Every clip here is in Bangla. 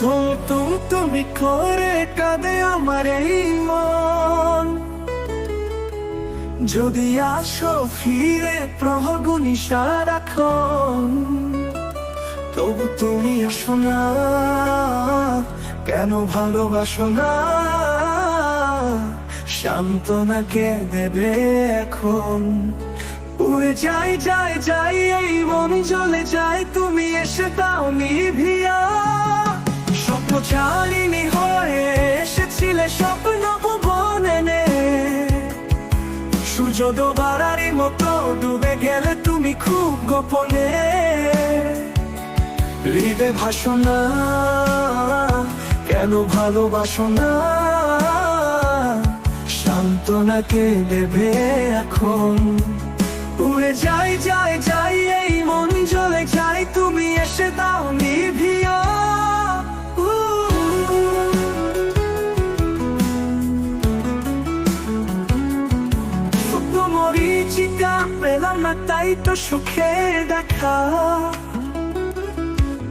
তুম তুম করে কাঁদে আমার এই মন। যদি আসো ফিরে প্রহগুনি সারাক্ষণ তবু তুমি আসো না। কেন ভালোবাসো না? সান্ত্বনাকে দেবে এখন? উড়ে যাই যাই যাই, এই মন জ্বলে যাই, তুমি এসে দাও নিভিয়া। স্বপ্ন হয়ে এসেছিলে স্বপ্ন ভুবনে সূর্য দোবারারি মতো ডুবে গেলে তুমি খুব গোপনে। হৃদে ভাসো না কেন ভালোবাসো না? সান্ত্বনাকে দেবে এখন। উড়ে যাই যাই যাই, এই মন জ্বলে যাই, তুমি এসে দাও তাই তো সুখের দেখা।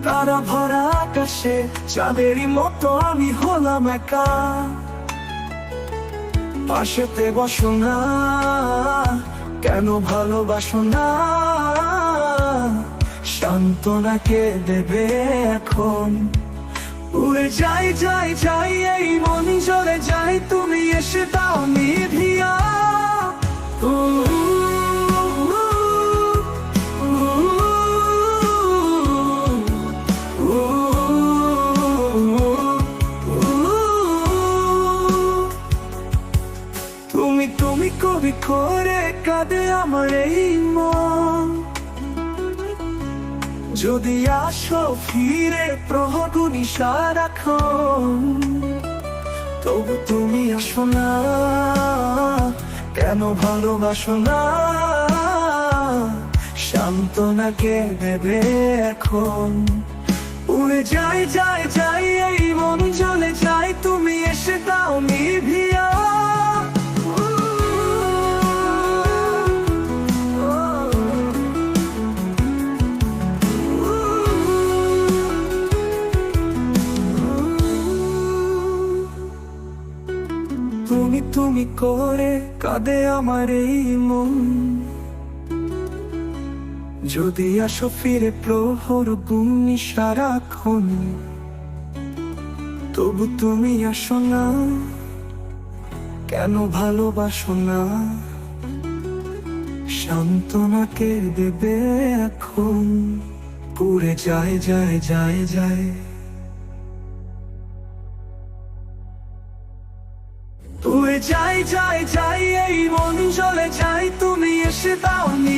তারা ভরা আকাশে, চাঁদেরই মতো আমি হলাম একা। পাশেতে বসো না, কেন ভালোবাসো না? সান্ত্বনাকে দেবে এখন? উড়ে যাই যাই যাই, এই মন জ্বলে যাই, তুমি এসে দাও নিভিয়া করে কাঁদে আমার এই মন। যদি আসো ফিরে প্রহগুনি সারাক্ষণ তবু তুমি আসো না। কেন ভালোবাসো না? সান্ত্বনাকে দেবে এখন? উড়ে যাই যাই যাই, এই মন জ্বলে যাই। তুমি এসে দাও নিভিয়া। তুমি তুমি করে কাঁদে আমার এই মন। যদি আসো ফিরে প্রহর গুণি সারাক্ষণ, তবু তুমি আসো না। কেন ভালোবাসো না? সান্ত্বনাকে দেবে এখন। পুরে যায় যায় যায় যায়। তুই চাই চাই চাই এই মন চলে চাই তুমি এসে দাও নি